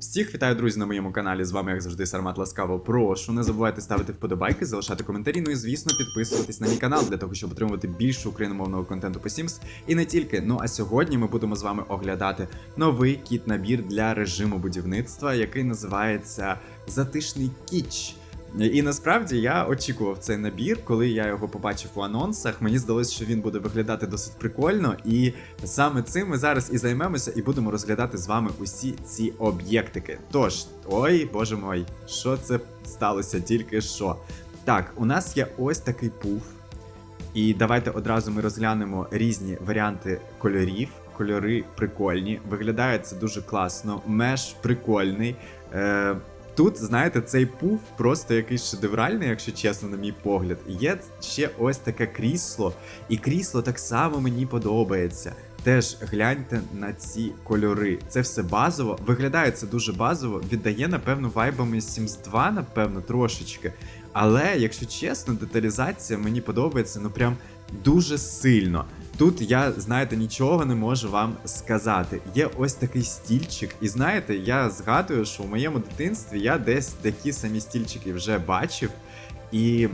Всіх вітаю, друзі, на моєму каналі. З вами, як завжди, Сармат Ласкаво. Прошу, не забувайте ставити вподобайки, залишати коментарі. Ну і звісно, підписуватись на мій канал для того, щоб отримувати більше україномовного контенту по Sims. І не тільки. Ну а сьогодні ми будемо з вами оглядати новий кіт-набір для режиму будівництва, який називається Затишний Кіч. І насправді я очікував цей набір, коли я його побачив у анонсах. Мені здалося, що він буде виглядати досить прикольно, і саме цим ми зараз і займемося, і будемо розглядати з вами усі ці об'єктики. Тож, ой, боже мой, що це сталося тільки що. Так, у нас є ось такий пуф. І давайте одразу ми розглянемо різні варіанти кольорів. Кольори прикольні, виглядає це дуже класно, меш прикольний. Е, Тут, знаєте, цей пуф просто якийсь шедевральний, якщо чесно, на мій погляд. Є ще ось таке крісло, і крісло так само мені подобається. Теж гляньте на ці кольори. Це все базово. Виглядає це дуже базово, віддає, напевно, вайбами Sims 2, напевно, трошечки. Але, якщо чесно, деталізація мені подобається, ну прям дуже сильно. Тут я, знаєте, нічого не можу вам сказати. Є ось такий стільчик, і знаєте, я згадую, що в моєму дитинстві я десь такі самі стільчики вже бачив. І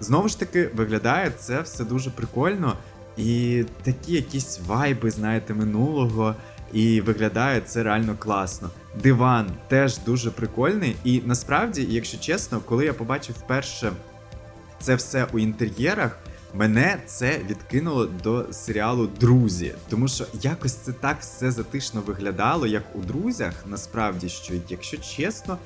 знову ж таки виглядає це все дуже прикольно. І такі якісь вайби, знаєте, минулого. І виглядає це реально класно. Диван теж дуже прикольний. І насправді, якщо чесно, коли я побачив вперше це все у інтер'єрах. Мене це відкинуло до серіалу Друзі, тому що якось це так все затишно виглядало, як у друзях. Насправді, що якщо чесно,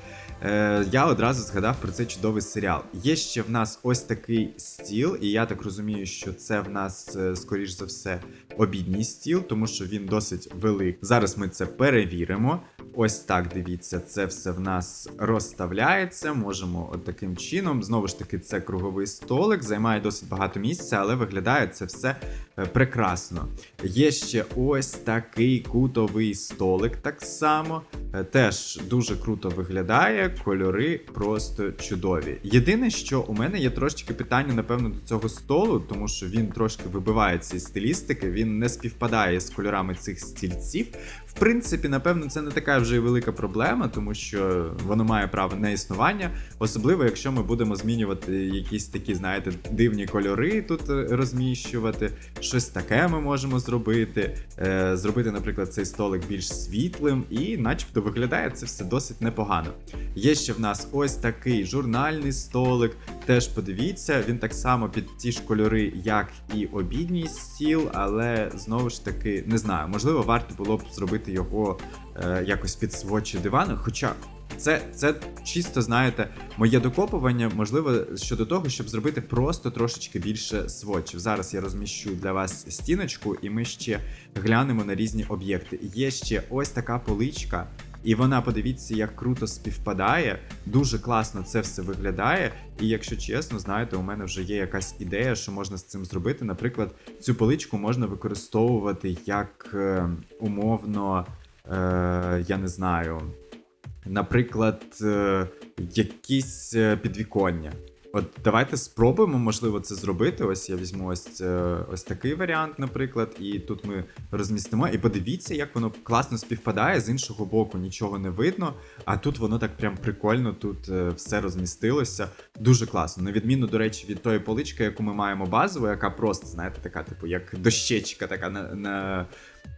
е, я одразу згадав про цей чудовий серіал. Є ще в нас ось такий стіл, і я так розумію, що це в нас, е, скоріш за все, обідній стіл, тому що він досить великий. Зараз ми це перевіримо. Ось так дивіться, це все в нас розставляється. Можемо от таким чином. Знову ж таки, це круговий столик, займає досить багато місця, але виглядає це все е, прекрасно. Є ще ось такий кутовий столик, так само. Е, Теж дуже круто виглядає, кольори просто чудові. Єдине, що у мене є трошечки питання, напевно, до цього столу, тому що він трошки вибивається із стилістики, він не співпадає з кольорами цих стільців. В принципі, напевно, це не така вже й велика проблема, тому що воно має право на існування, особливо якщо ми будемо змінювати якісь такі, знаєте, дивні кольори тут е, розміщувати. Щось таке ми можемо зробити. Е, зробити, наприклад, цей столик більш світлим, і, начебто, виглядає це все досить непогано. Є ще в нас ось такий журнальний столик. Теж подивіться, він так само під ті ж кольори, як і обідній стіл, але знову ж таки не знаю, можливо, варто було б зробити його е, якось під сводчі дивану. Хоча це, це чисто, знаєте, моє докопування, можливо, щодо того, щоб зробити просто трошечки більше сводчів. Зараз я розміщу для вас стіночку, і ми ще глянемо на різні об'єкти. Є ще ось така поличка. І вона, подивіться, як круто співпадає. Дуже класно це все виглядає. І якщо чесно, знаєте, у мене вже є якась ідея, що можна з цим зробити. Наприклад, цю поличку можна використовувати як е, умовно, е, я не знаю, наприклад, е, якісь е, підвіконня. От давайте спробуємо, можливо, це зробити. Ось я візьму ось, е, ось такий варіант, наприклад, і тут ми розмістимо. І подивіться, як воно класно співпадає. З іншого боку нічого не видно. А тут воно так прям прикольно, тут е, все розмістилося. Дуже класно. На відміну, до речі, від тої полички, яку ми маємо базово, яка просто, знаєте, така, типу, як дощечка, така на. на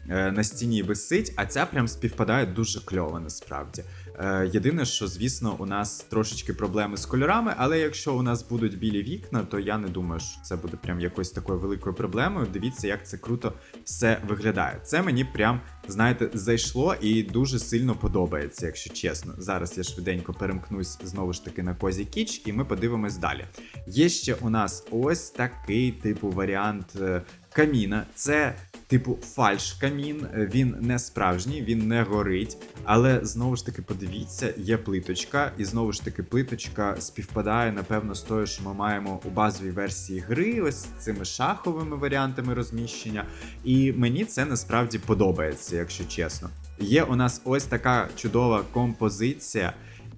е, на стіні висить, а ця прям співпадає дуже кльово насправді. Е, Єдине, що, звісно, у нас трошечки проблеми з кольорами, але якщо у нас будуть білі вікна, то я не думаю, що це буде прям якоюсь такою великою проблемою. Дивіться, як це круто все виглядає. Це мені прям, знаєте, зайшло і дуже сильно подобається, якщо чесно. Зараз я швиденько перемкнусь знову ж таки на Козі Кіч, і ми подивимось далі. Є ще у нас ось такий типу варіант е, каміна. Це типу фальш камін. Він не справжній, він не горить. Але знову ж таки, подивіться, є плиточка, і знову ж таки, плиточка співпадає, напевно, з тою, що ми маємо у базовій версії гри, ось цими шаховими варіантами розміщення. І мені це насправді подобається, якщо чесно. Є у нас ось така чудова композиція.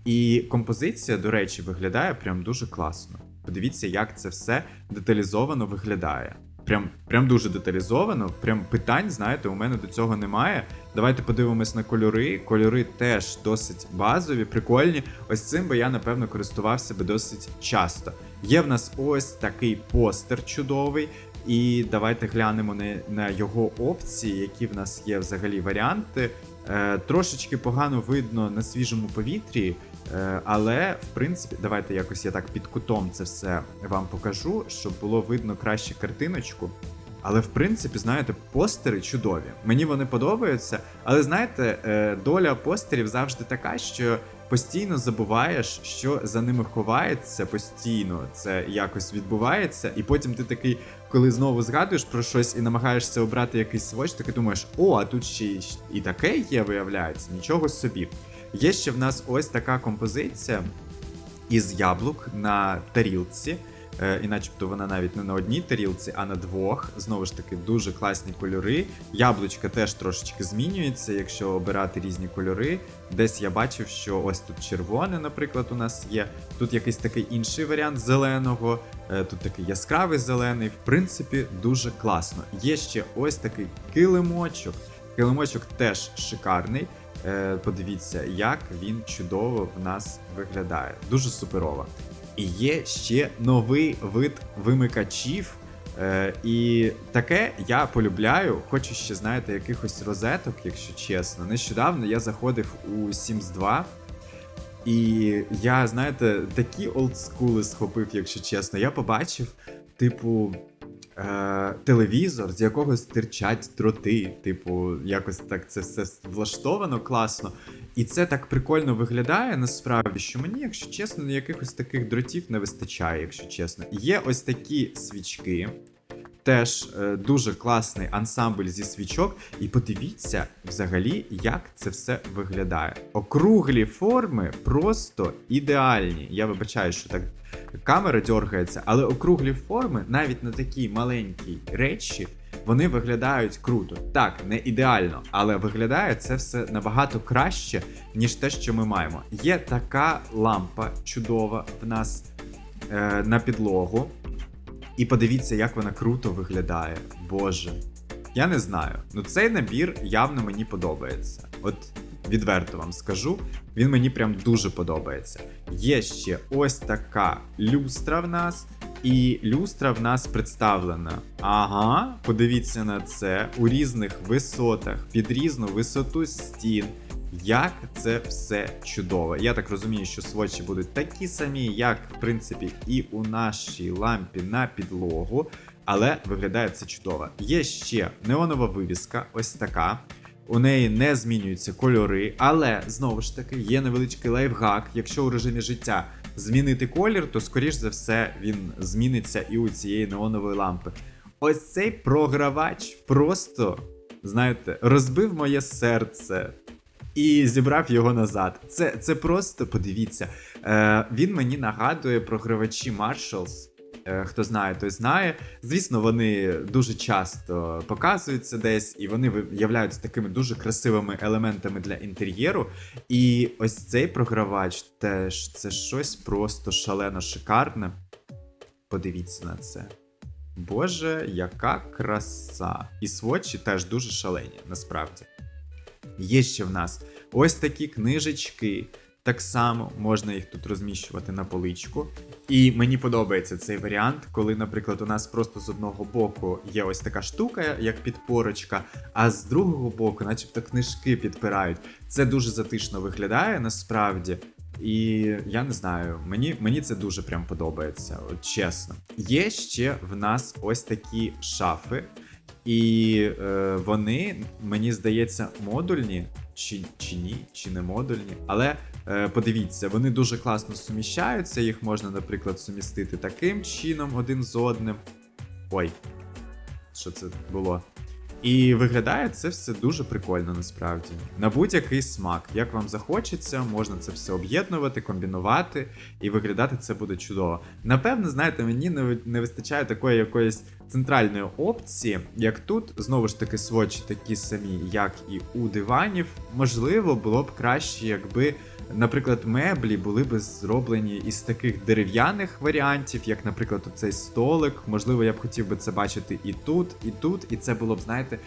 І композиція, до речі, виглядає прям дуже класно. Подивіться, як це все деталізовано виглядає. Прям, прям дуже деталізовано. Прям питань, знаєте, у мене до цього немає. Давайте подивимось на кольори. Кольори теж досить базові, прикольні. Ось цим би я, напевно, користувався би досить часто. Є в нас ось такий постер чудовий. І давайте глянемо на, на його опції, які в нас є взагалі варіанти. Е, трошечки погано видно на свіжому повітрі, е, але в принципі, давайте якось я так під кутом це все вам покажу, щоб було видно краще картиночку. Але в принципі, знаєте, постери чудові. Мені вони подобаються. Але знаєте, е, доля постерів завжди така, що постійно забуваєш, що за ними ховається, постійно це якось відбувається, і потім ти такий, коли знову згадуєш про щось і намагаєшся обрати якийсь сводч, таки думаєш, о, а тут ще і таке є, виявляється, нічого собі. Є ще в нас ось така композиція із яблук на тарілці. Е, і начебто вона навіть не на одній тарілці, а на двох. Знову ж таки, дуже класні кольори. Яблучка теж трошечки змінюється, якщо обирати різні кольори. Десь я бачив, що ось тут червоне, наприклад, у нас є. Тут якийсь такий інший варіант зеленого, тут такий яскравий зелений. В принципі, дуже класно. Є ще ось такий килимочок. Килимочок теж шикарний. Е, Подивіться, як він чудово в нас виглядає. Дуже суперово. І є ще новий вид вимикачів. Е, і таке я полюбляю. Хочу ще, знаєте, якихось розеток, якщо чесно. Нещодавно я заходив у Sims 2. І я, знаєте, такі олдскули схопив, якщо чесно. Я побачив, типу, е, телевізор, з якого стирчать дроти. Типу, якось так це все влаштовано класно. І це так прикольно виглядає насправді, що мені, якщо чесно, якихось таких дротів не вистачає, якщо чесно. Є ось такі свічки. Теж е, дуже класний ансамбль зі свічок. І подивіться взагалі, як це все виглядає. Округлі форми просто ідеальні. Я вибачаю, що так камера дергається, але округлі форми, навіть на такій маленькій речі, вони виглядають круто. Так, не ідеально, але виглядає це все набагато краще, ніж те, що ми маємо. Є така лампа чудова в нас е, на підлогу. І подивіться, як вона круто виглядає. Боже. Я не знаю. Ну цей набір явно мені подобається. От відверто вам скажу, він мені прям дуже подобається. Є ще ось така люстра в нас. І люстра в нас представлена. Ага, подивіться на це у різних висотах, під різну висоту стін. Як це все чудово. Я так розумію, що сводчі будуть такі самі, як, в принципі, і у нашій лампі на підлогу, але виглядає це чудово. Є ще неонова вивіска, ось така. У неї не змінюються кольори, але знову ж таки є невеличкий лайфхак. Якщо у режимі життя змінити колір, то скоріш за все він зміниться і у цієї неонової лампи. Ось цей програвач просто, знаєте, розбив моє серце. І зібрав його назад. Це це просто подивіться. Е, Він мені нагадує програвачі Marshalls. Е, хто знає, той знає. Звісно, вони дуже часто показуються десь, і вони являються такими дуже красивими елементами для інтер'єру. І ось цей програвач теж це щось просто шалено шикарне. Подивіться на це. Боже, яка краса! І сводчі теж дуже шалені, насправді. Є ще в нас ось такі книжечки. Так само можна їх тут розміщувати на поличку. І мені подобається цей варіант, коли, наприклад, у нас просто з одного боку є ось така штука, як підпорочка, а з другого боку, начебто, книжки підпирають. Це дуже затишно виглядає насправді. І я не знаю, мені мені це дуже прям подобається, от чесно. Є ще в нас ось такі шафи, і е, вони, мені здається, модульні. Чи чи ні, чи не модульні. Але е, подивіться, вони дуже класно суміщаються. Їх можна, наприклад, сумістити таким чином один з одним. Ой, що це було? І виглядає це все дуже прикольно насправді. На будь-який смак. Як вам захочеться, можна це все об'єднувати, комбінувати, і виглядати це буде чудово. Напевно, знаєте, мені не, вистачає такої якоїсь центральної опції, як тут, знову ж таки, сводчі такі самі, як і у диванів. Можливо, було б краще, якби наприклад, меблі були б зроблені із таких дерев'яних варіантів, як, наприклад, оцей столик. Можливо, я б хотів би це бачити і тут, і тут, і це було б, знаєте,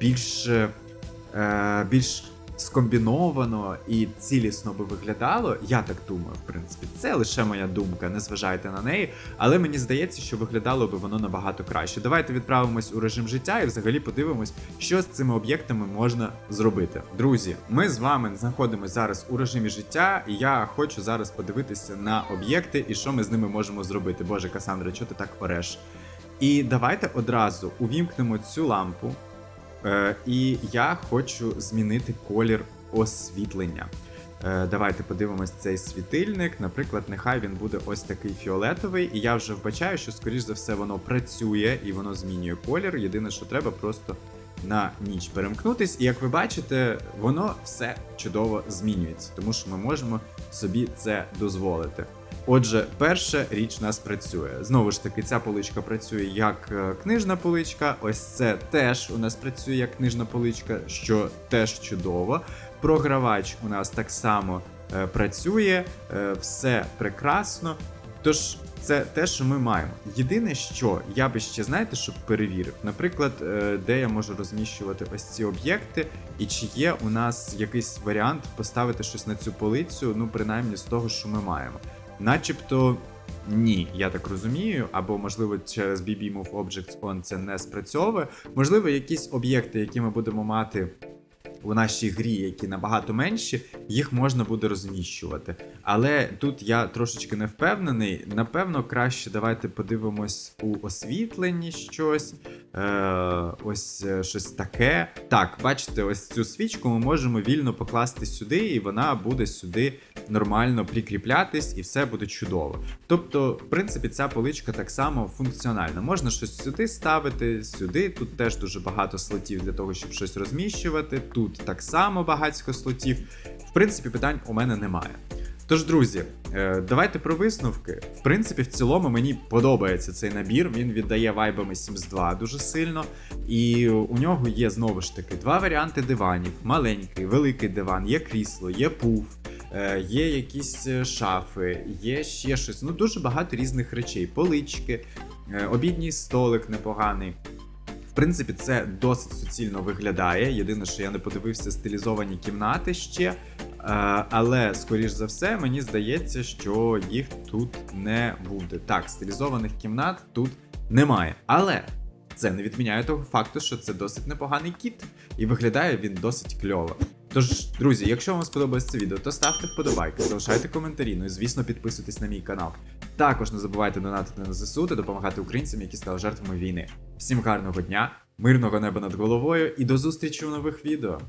більш, е, більш скомбіновано і цілісно би виглядало. Я так думаю, в принципі, це лише моя думка, не зважайте на неї. Але мені здається, що виглядало би воно набагато краще. Давайте відправимось у режим життя і взагалі подивимось, що з цими об'єктами можна зробити. Друзі, ми з вами знаходимося зараз у режимі життя, і я хочу зараз подивитися на об'єкти і що ми з ними можемо зробити. Боже, Касандра, чого ти так ореш? І давайте одразу увімкнемо цю лампу. Е, і я хочу змінити колір освітлення. Е, давайте подивимось цей світильник. Наприклад, нехай він буде ось такий фіолетовий, і я вже вбачаю, що скоріш за все воно працює і воно змінює колір. Єдине, що треба просто на ніч перемкнутись. І як ви бачите, воно все чудово змінюється, тому що ми можемо собі це дозволити. Отже, перша річ нас працює. Знову ж таки, ця поличка працює як е, книжна поличка. Ось це теж у нас працює як книжна поличка, що теж чудово. Програвач у нас так само е, працює, е, все прекрасно. Тож, це те, що ми маємо. Єдине, що я би ще знаєте, щоб перевірив, наприклад, де я можу розміщувати ось ці об'єкти, і чи є у нас якийсь варіант поставити щось на цю полицю, ну принаймні з того, що ми маємо. Начебто ні, я так розумію, або можливо через BB Move Objects On це не спрацьовує. Можливо, якісь об'єкти, які ми будемо мати у нашій грі, які набагато менші, їх можна буде розміщувати. Але тут я трошечки не впевнений. Напевно, краще давайте подивимось у освітленні щось. Е, ось е, щось таке. Так, бачите, ось цю свічку ми можемо вільно покласти сюди, і вона буде сюди нормально прикріплятись, і все буде чудово. Тобто, в принципі, ця поличка так само функціональна. Можна щось сюди ставити, сюди. Тут теж дуже багато слотів для того, щоб щось розміщувати. Тут так само багатько слотів. В принципі, питань у мене немає. Тож, друзі, е, давайте про висновки. В принципі, в цілому мені подобається цей набір. Він віддає вайбами Sims 2 дуже сильно. І у нього є знову ж таки два варіанти диванів: маленький, великий диван, є крісло, є пуф. Е, Є якісь е, шафи, є ще щось. Ну дуже багато різних речей. Полички, е, обідній столик непоганий. В принципі, це досить суцільно виглядає. Єдине, що я не подивився стилізовані кімнати ще. Але, скоріш за все, мені здається, що їх тут не буде. Так, стилізованих кімнат тут немає. Але це не відміняє того факту, що це досить непоганий кіт, і виглядає він досить кльово. Тож, друзі, якщо вам сподобалось це відео, то ставте вподобайки, залишайте коментарі, ну і звісно підписуйтесь на мій канал. Також не забувайте донатити на ЗСУ та допомагати українцям, які стали жертвами війни. Всім гарного дня, мирного неба над головою і до зустрічі у нових відео.